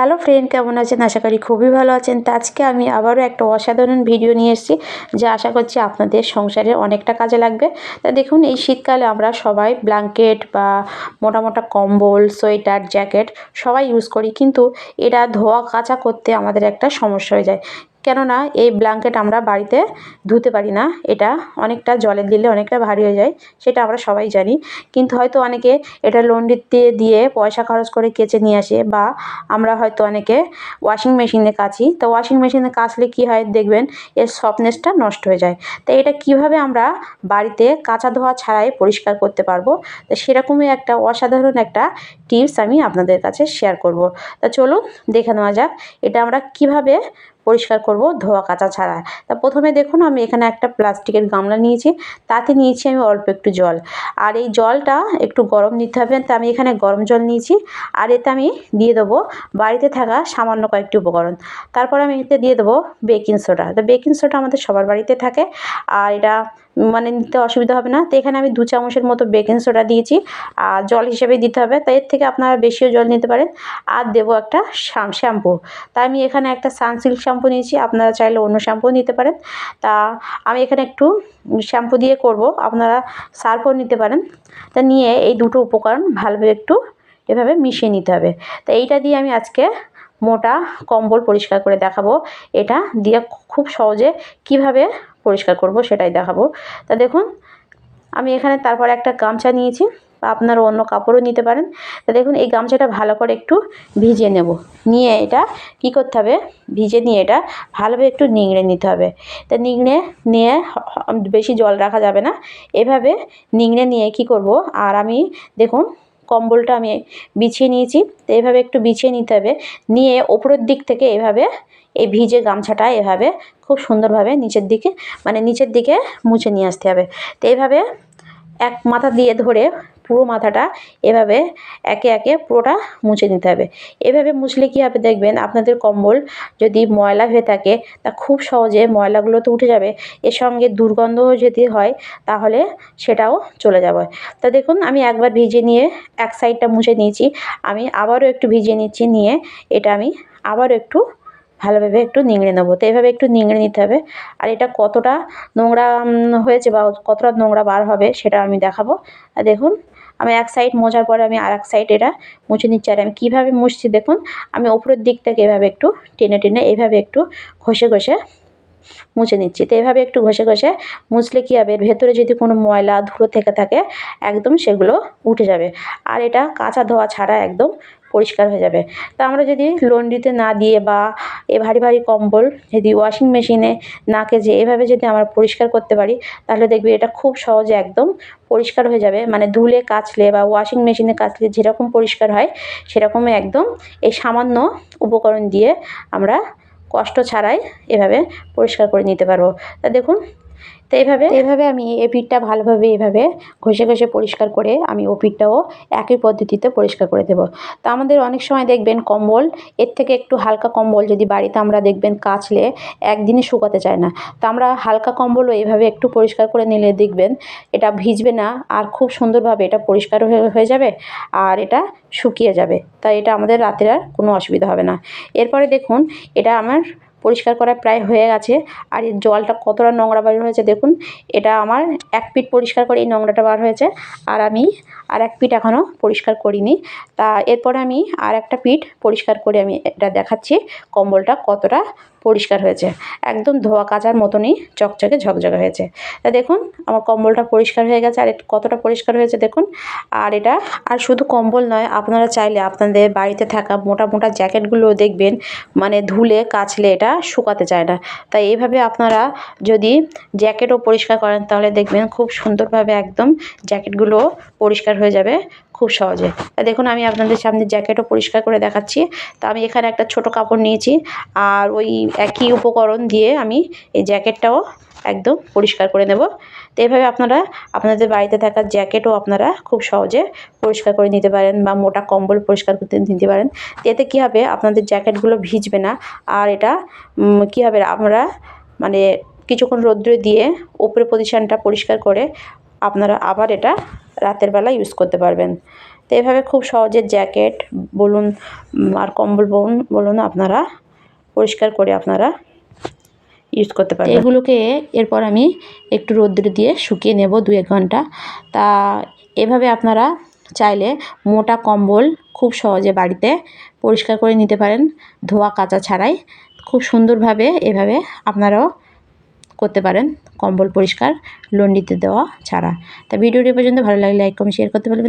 Hello friend, কেমন আছেন? আশা করি খুবই ভালো আছেন। তো আজকে আমি আবারও একটা অসাধারণ ভিডিও নিয়ে এসেছি, যা আশা করছি আপনাদের সংসারে অনেকটা কাজে লাগবে। তা দেখুন, এই শীতকালে আমরা সবাই ব্ল্যাঙ্কেট বা মোটা মোটা কম্বল, সোয়েটার, জ্যাকেট সবাই ইউজ করি, কিন্তু এটা ধোয়া কাচা করতে আমাদের একটা সমস্যা হয়ে যায়। কেননা এই ব্ল্যাঙ্কেট আমরা বাড়িতে ধুতে পারি না। এটা অনেকটা জলে দিলে অনেকটা ভারী হয়ে যায়, সেটা আমরা সবাই জানি। কিন্তু হয়তো অনেকে এটা লন্ড্রিতে দিয়ে পয়সা খরচ করে কেচে নিয়ে আসে বা আমরা হয়তো অনেকে ওয়াশিং মেশিনে কাচি। তো ওয়াশিং মেশিনে কাচলে কী হয় দেখবেন, এর সফটনেসটা নষ্ট হয়ে যায়। তো এটা কীভাবে আমরা বাড়িতে কাঁচা ধোয়া ছাড়াই পরিষ্কার করতে পারব? তো সেরকমই একটা অসাধারণ একটা টিপস আমি আপনাদের কাছে শেয়ার করব। তা চলুন দেখে নেওয়া যাক, এটা আমরা কীভাবে পরিষ্কার করব ধোয়া কাচা ছাড়া। তা প্রথমে দেখুন, আমি এখানে একটা প্লাস্টিকের গামলা নিয়েছি, তাতে নিয়েছি আমি অল্প একটু জল। আর এই জলটা একটু গরম নিতে হবে, তা আমি এখানে গরম জল নিয়েছি, আর এতে আমি দিয়ে দেবো বাড়িতে থাকা সামান্য কয়েকটি উপকরণ। তারপর আমি এতে দিয়ে দেবো বেকিং সোডা। তো বেকিং সোডা আমাদের সবার বাড়িতে থাকে, আর এটা মানে নিতে অসুবিধা হবে না। তো এখানে আমি দু চামচের মতো বেকিং সোডা দিয়েছি। আর জল হিসেবে দিতে হবে। তাই এর থেকে আপনারা বেশিও জল নিতে পারেন। আর দেবো একটা শ্যাম্পু। তাই আমি এখানে একটা সানসিল্ক শ্যাম্পু নিয়েছি। আপনারা চাইলে অন্য শ্যাম্পুও নিতে পারেন। তা আমি এখানে একটু শ্যাম্পু দিয়ে করব। আপনারা সার্ফও নিতে পারেন। তা নিয়ে এই দুটো উপকরণ ভালোভাবে একটু এভাবে মিশিয়ে নিতে হবে। তা এইটা দিয়ে আমি আজকে মোটা কম্বল পরিষ্কার করে দেখাবো। এটা দিয়ে খুব সহজে কীভাবে পরিষ্কার করব সেটাই দেখাবো। তা দেখুন, আমি এখানে তারপর একটা গামছা নিয়েছি, বা আপনারা অন্য কাপড়ও নিতে পারেন। তা দেখুন, এই গামছাটা ভালো করে একটু ভিজিয়ে নেব। নিয়ে এটা কি করতে হবে, ভিজে নিয়ে এটা ভালোভাবে একটু নিংড়ে নিতে হবে। তা নিংড়ে নিয়ে বেশি জল রাখা যাবে না। এভাবে নিংড়ে নিয়ে কি করব, আর আমি দেখুন কম্বলটা আমি বিছিয়ে নিয়েছি। তো এভাবে একটু বিছিয়ে নিতে হবে। নিয়ে ওপরের দিক থেকে এভাবে এই ভিজে গামছাটা এভাবে খুব সুন্দরভাবে নিচের দিকে মানে নিচের দিকে মুছে নিয়ে আসতে হবে। তো এইভাবে এক মাথা দিয়ে ধরে পুরো মাথাটা এভাবে একে একে পুরোটা মুছে নিতে হবে। এভাবে মুছলে কী হবে দেখবেন, আপনাদের কম্বল যদি ময়লা হয়ে থাকে, তা খুব সহজে ময়লাগুলো তো উঠে যাবে। এর সঙ্গে দুর্গন্ধও যদি হয়, তাহলে সেটাও চলে যাবে। তা দেখুন, আমি একবার ভিজে নিয়ে এক সাইডটা মুছে নিয়েছি। আমি আবারও একটু ভিজিয়ে নিচ্ছি, নিয়ে এটা আমি আবারও একটু ভালোভাবে একটু নিংড়ে নেব। তো এভাবে একটু নিংড়ে নিতে হবে। আর এটা কতটা নোংরা হয়েছে বা কতটা নোংরা বার হবে, সেটা আমি দেখাবো। দেখুন আমি এক সাইড মোজার পরে আমি আর এক সাইড এটা মুছে নিচ্ছি। আর আমি কীভাবে মুছছি দেখুন, আমি ওপরের দিকটাকে এভাবে একটু টেনে টেনে এভাবে একটু ঘষে ঘষে মুছে নিচ্ছি। তো এভাবে একটু ঘষে ঘষে মুছলে কী হবে? এর ভেতরে যদি কোনো ময়লা ধুলো থেকে থাকে, একদম সেগুলো উঠে যাবে। আর এটা কাঁচা ধোয়া ছাড়া একদম পরিষ্কার হয়ে যাবে। তা আমরা যদি লন্ড্রিতে না দিয়ে বা এ ভারী ভারী কম্বল যদি ওয়াশিং মেশিনে না কেজে এভাবে যদি আমরা পরিষ্কার করতে পারি, তাহলে দেখবি এটা খুব সহজে একদম পরিষ্কার হয়ে যাবে। মানে ধুলে কাচলে বা ওয়াশিং মেশিনে কাচলে যেরকম পরিষ্কার হয়, সেরকমই একদম এই সামান্য উপকরণ দিয়ে আমরা কষ্ট ছাড়াই এভাবে পরিষ্কার করে নিতে পারব। তা দেখুন তো এইভাবে এইভাবে আমি এ পিঠটা ভালোভাবে এভাবে ঘষে ঘষে পরিষ্কার করে আমি ও পিঠটাও একই পদ্ধতিতে পরিষ্কার করে দেবো। তো আমাদের অনেক সময় দেখবেন কম্বল, এর থেকে একটু হালকা কম্বল যদি বাড়িতে আমরা দেখবেন কাচলে একদিনে শুকাতে চায় না। তো আমরা হালকা কম্বলও এইভাবে একটু পরিষ্কার করে নিলে দেখবেন এটা ভিজবে না আর খুব সুন্দরভাবে এটা পরিষ্কার হয়ে যাবে আর এটা শুকিয়ে যাবে। তাই এটা আমাদের রাতের আর কোনো অসুবিধা হবে না। এরপরে দেখুন, এটা আমার পরিষ্কার করা প্রায় হয়ে গেছে। আর এই জলটা কতটা নোংরা বার হয়েছে দেখুন, এটা আমার এক পিঠ পরিষ্কার করে এই নোংরাটা বার হয়েছে। আর আমি আর এক পিঠ এখনও পরিষ্কার করিনি। তা এরপরে আমি আর একটা পিঠ পরিষ্কার করে আমি এটা দেখাচ্ছি কম্বলটা কতটা পরিষ্কার হয়েছে। একদম ধোয়া কাচার মতনই চকচকে ঝকঝকে হয়েছে। তা দেখুন, আমার কম্বলটা পরিষ্কার হয়ে গেছে। আর কতটা পরিষ্কার হয়েছে দেখুন। আর এটা, আর শুধু কম্বল নয়, আপনারা চাইলে আপনাদের বাড়িতে থাকা মোটা মোটা জ্যাকেটগুলোও দেখবেন মানে ধুলে, কাচলে এটা শুকাতে চায় না। তাই এইভাবে আপনারা যদি জ্যাকেটও পরিষ্কার করেন, তাহলে দেখবেন খুব সুন্দরভাবে একদম জ্যাকেটগুলো পরিষ্কার হয়ে যাবে। খুব সহজে। দেখুন, আমি আপনাদের সামনে জ্যাকেটও পরিষ্কার করে দেখাচ্ছি। তো আমি এখানে একটা ছোট কাপড় নিয়েছি। আর ওই একই উপকরণ দিয়ে আমি এই জ্যাকেটটাও একদম পরিষ্কার করে নেব। তো এভাবে আপনারা, আপনাদের বাড়িতে থাকা জ্যাকেটও আপনারা খুব সহজে পরিষ্কার করে নিতে পারেন বা মোটা কম্বল পরিষ্কার করতে নিতে পারেন। এতে কী হবে, আপনাদের জ্যাকেটগুলো ভিজবে না। আর এটা কী হবে, আমরা মানে কিছুক্ষণ রৌদ্রে দিয়ে উপরে পজিশানটা পরিষ্কার করে আপনারা আবার এটা রাতের বেলা ইউজ করতে পারবেন। তো এভাবে খুব সহজে জ্যাকেট বলুন আর কম্বল বলুন বলুন আপনারা পরিষ্কার করে আপনারা ইউজ করতে পারবেন। এগুলোকে এরপর আমি একটু রোদ্দুরে দিয়ে শুকিয়ে নেব দু এক ঘণ্টা। তা এভাবে আপনারা চাইলে মোটা কম্বল খুব সহজে বাড়িতে পরিষ্কার করে নিতে পারেন ধোয়া কাচা ছাড়াই। খুব সুন্দরভাবে এভাবে আপনারাও করতে পারেন, কম্বল পরিষ্কার, লন্ডিতে দেওয়া ছাড়া। তা ভিডিওটি পর্যন্ত ভালো লাগলে লাইক কমেন্ট শেয়ার করতে পারবেন